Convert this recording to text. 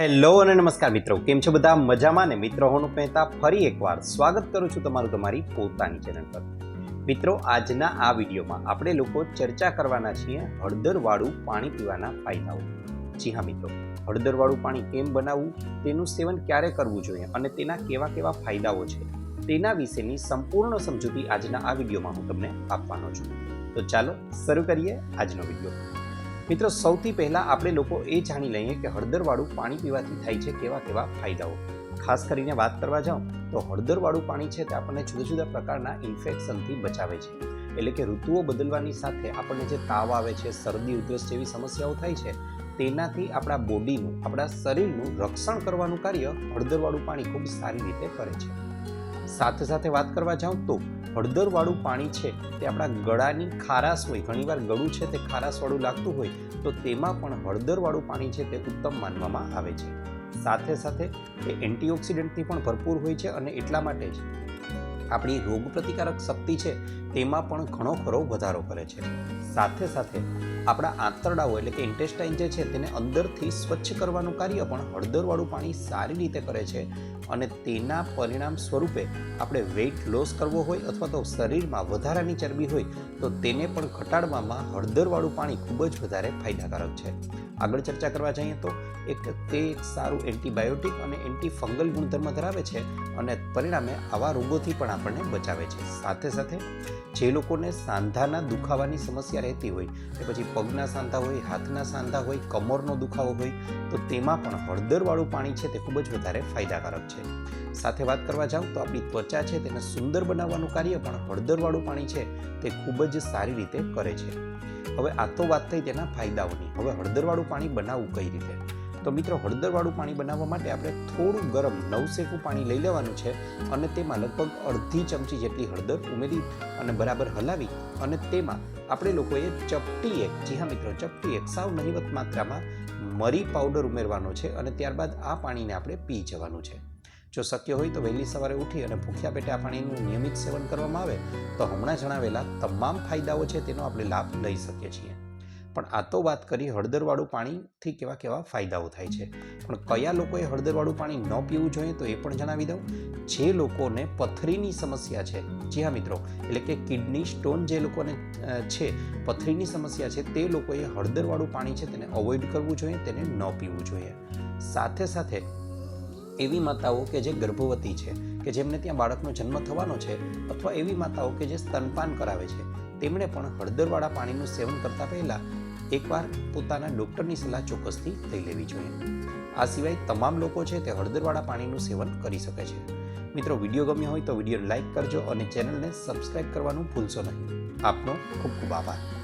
Hello અને નમસ્કાર મિત્રો, કેમ છો બધા? મજામાં ને મિત્રો, હું પહેતા ફરી એકવાર સ્વાગત કરું છું તમારું તમારી પોતાની ચેનલ પર. મિત્રો, આજના આ વિડીયોમાં આપણે લોકો ચર્ચા કરવાના છીએ હળદરવાળું પાણી પીવાના ફાયદાઓ. જી હા મિત્રો, હળદરવાળું પાણી કેમ બનાવવું, તેનું સેવન ક્યારે કરવું જોઈએ અને તેના કેવા કેવા ફાયદાઓ છે, તેના વિશેની સંપૂર્ણ સમજૂતી આજના આ વિડીયોમાં હું તમને આપવાનો છું. તો ચાલો, શરૂ કરીએ આજનો વીડિયો. મિત્રો, સૌથી પહેલાં આપણે લોકો એ જાણી લઈએ કે હળદરવાળું પાણી પીવાથી થાય છે કેવા કેવા ફાયદાઓ. ખાસ કરીને વાત કરવા જાઉં, તો હળદરવાળું પાણી છે તે આપણને જુદા જુદા પ્રકારના ઇન્ફેક્શનથી બચાવે છે. એટલે કે ઋતુઓ બદલવાની સાથે આપણને જે તાવ આવે છે, શરદી, ઉધરસ જેવી સમસ્યાઓ થાય છે, તેનાથી આપણા બોડીનું, આપણા શરીરનું રક્ષણ કરવાનું કાર્ય હળદરવાળું પાણી ખૂબ સારી રીતે કરે છે. સાથે સાથે વાત કરવા જાઉં તો હળદરવાળું પાણી છે તે આપણા ગળાની ખારાશ હોય, ઘણીવાર ગળું છે તે ખારાશવાળું લાગતું હોય, તો તેમાં પણ હળદરવાળું પાણી છે તે ઉત્તમ માનવામાં આવે છે. સાથે સાથે તે એન્ટીઓક્સિડન્ટથી પણ ભરપૂર હોય છે અને એટલા માટે જ આપણી રોગપ્રતિકારક શક્તિ છે તેમાં પણ ઘણો ખરો વધારો કરે છે. સાથે સાથે આપણા આંતરડાઓ એટલે કે ઇન્ટેસ્ટાઇન જે છે તેને અંદરથી સ્વચ્છ કરવાનું કાર્ય પણ હળદરવાળું પાણી સારી રીતે કરે છે અને તેના પરિણામ સ્વરૂપે આપણે વેઇટ લોસ કરવો હોય અથવા તો શરીરમાં વધારાની ચરબી હોય તો તેને પણ ઘટાડવામાં હળદરવાળું પાણી ખૂબ જ વધારે ફાયદાકારક છે. આગળ ચર્ચા કરવા જઈએ તો એક તે એક સારું એન્ટીબાયોટિક અને એન્ટી ફંગલ ગુણધર્મ ધરાવે છે અને પરિણામે આવા રોગોથી પણ આપણને બચાવે છે. સાથે સાથે જે લોકોને સાંધાના દુખાવાની સમસ્યા રહેતી હોય કે પછી પગના સાંધા હોય, હાથના સાંધા હોય, કમરનો દુખાવો હોય, તો તેમાં પણ હળદરવાળું પાણી છે તે ખૂબ જ વધારે ફાયદાકારક છે. સાથે વાત કરવા જાઉં તો આપણી ત્વચા છે તેને સુંદર બનાવવાનું કાર્ય પણ હળદરવાળું પાણી છે તે ખૂબ જ સારી રીતે કરે છે. હવે આ તો વાત થઈ તેના ફાયદાઓની. હવે હળદરવાળું પાણી બનાવવું કઈ રીતે? તો મિત્રો હળદરવાળું પાણી બનાવવા માટે આપણે થોડું ગરમ નવસેકું પાણી લઈ લેવાનું છે અને તેમાં લગભગ અડધી ચમચી જેટલી હળદર ઉમેરી અને બરાબર હલાવી અને તેમાં આપણે લોકોએ ચપટી એક, જી હા મિત્રો, ચપટી એક સાવ નહિવત માત્રામાં મરી પાવડર ઉમેરવાનો છે અને ત્યારબાદ આ પાણીને આપણે પી જવાનું છે. જો શક્ય હોય તો વહેલી સવારે ઉઠી અને ભૂખ્યા પેટે આ પાણીનું નિયમિત સેવન કરવામાં આવે તો હમણાં જણાવેલા તમામ ફાયદાઓ છે તેનો આપણે લાભ લઈ શકીએ છીએ. પણ આ તો વાત કરી હળદરવાળું પાણીથી કેવા કેવા ફાયદાઓ થાય છે. પણ કયા લોકોએ હળદરવાળું પાણી ન પીવું જોઈએ તો એ પણ જણાવી દઉં. જે લોકોને પથરીની સમસ્યા છે, જી હા મિત્રો, એટલે કે કિડની સ્ટોન જે લોકોને છે, પથરીની સમસ્યા છે, તે લોકોએ હળદરવાળું પાણી છે તેને અવોઇડ કરવું જોઈએ, તેને ન પીવું જોઈએ. સાથે સાથે એવી માતાઓ કે જે ગર્ભવતી છે, કે જેમને ત્યાં બાળકનો જન્મ થવાનો છે, અથવા એવી માતાઓ કે જે સ્તનપાન કરાવે છે, તેમણે પણ હળદરવાળા પાણીનું સેવન કરતા પહેલાં એકવાર પોતાના ડૉક્ટરની સલાહ ચોક્કસથી લઈ લેવી જોઈએ. આ સિવાય તમામ લોકો છે તે હળદરવાળા પાણીનું સેવન કરી શકે છે. મિત્રો, વીડિયો ગમ્યો હોય તો વીડિયો લાઇક કરજો અને ચેનલને સબસ્ક્રાઇબ કરવાનું ભૂલશો નહીં. આપનો ખૂબ ખૂબ આભાર.